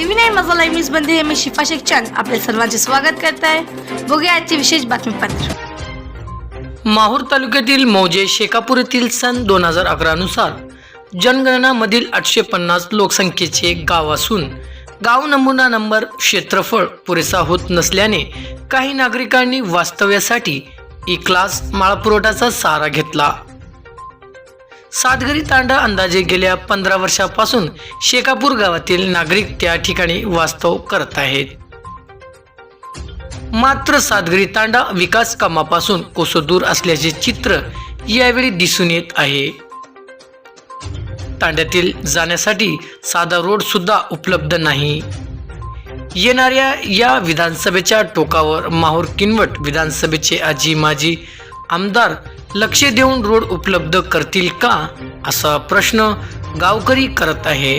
TV nine मसाला इमेजमध्ये मी शिफा शेखचंद. चंद सर्वांचे स्वागत करत आहे बघूया आजचे विशेष बातमीपत्र. माहूर तालुक्यातील मौजे शेकापूर येथील सन दोन हजार अकरानुसार जनगणनामधील आठशे पन्नास लोकसंख्येचे गाव असून गाव नमुना नंबर क्षेत्रफळ पुरेसा होत नसल्याने काही नागरिकांनी वास्तव्यासाठी ई क्लास माळपुरवठाचा सहारा घेतला. सातगरी तांडा अंदाजे गेल्या पंधरा वर्षापासून शेकापूर गावातील नागरिक त्या ठिकाणी वास्तव करत आहेत. मात्र सातगरी तांडा विकास कामापासून कोसो दूर असल्याचे चित्र यावेळी दिसून येत आहे. तांड्यातील जाण्यासाठी साधा रोड सुद्धा उपलब्ध नाही. येणाऱ्या या विधानसभेच्या टोकावर माहूर किनवट विधानसभेचे आजी माजी आमदार लक्ष देऊन रोड उपलब्ध करतील का असा प्रश्न गावकरी करत आहे.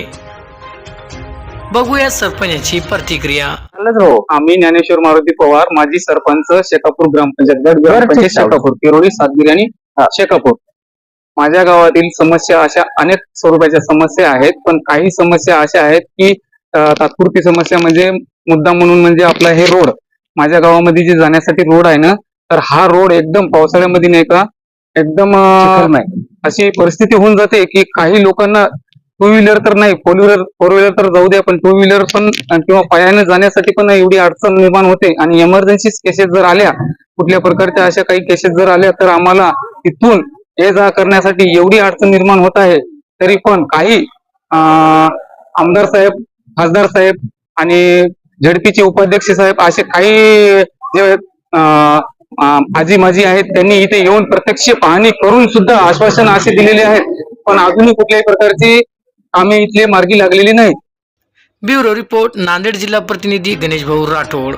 बघूया सरपंचाची प्रतिक्रिया. हो. आम्ही ज्ञानेश्वर मारुती पवार माजी सरपंच शेकापूर ग्रामपंचायत ग्रामपंचायत शेकापूर किरोळी सातगिरी आणि शेकापूर. माझ्या गावातील समस्या अशा अनेक स्वरूपाच्या समस्या आहेत पण काही समस्या अशा आहेत की तात्पुरती समस्या म्हणजे मुद्दा म्हणून म्हणजे आपला हे रोड. माझ्या गावामध्ये जे जाण्यासाठी रोड आहे ना तर हा रोड एकदम पावसाळ्यामध्ये नाही का एकदम अं, अशी परिस्थिती होऊन जाते की काही लोकांना टू व्हीलर तर नाही फोर व्हीलर फोर व्हीलर तर जाऊ द्या पण टू व्हीलर पण किंवा पायाने जाण्यासाठी पण एवढी अडचण निर्माण होते. आणि इमर्जन्सी केसेस जर आल्या कुठल्या प्रकारच्या अशा काही केसेस जर आल्या तर आम्हाला तिथून ये जा करण्यासाठी एवढी अडचण निर्माण होत आहे. तरी पण काही अं, आमदार साहेब खासदार साहेब आणि झडपीचे उपाध्यक्ष साहेब असे काही जे अं, आजी माजी आहेत त्यांनी इथे येऊन प्रत्यक्ष पाहणी करून सुद्धा आश्वासन असे दिलेले आहेत. पण अजूनही कुठल्याही प्रकारची कामे इथले मार्गी लागलेली नाही ब्युरो रिपोर्ट नांदेड जिल्हा प्रतिनिधी गणेश भाऊ राठोड.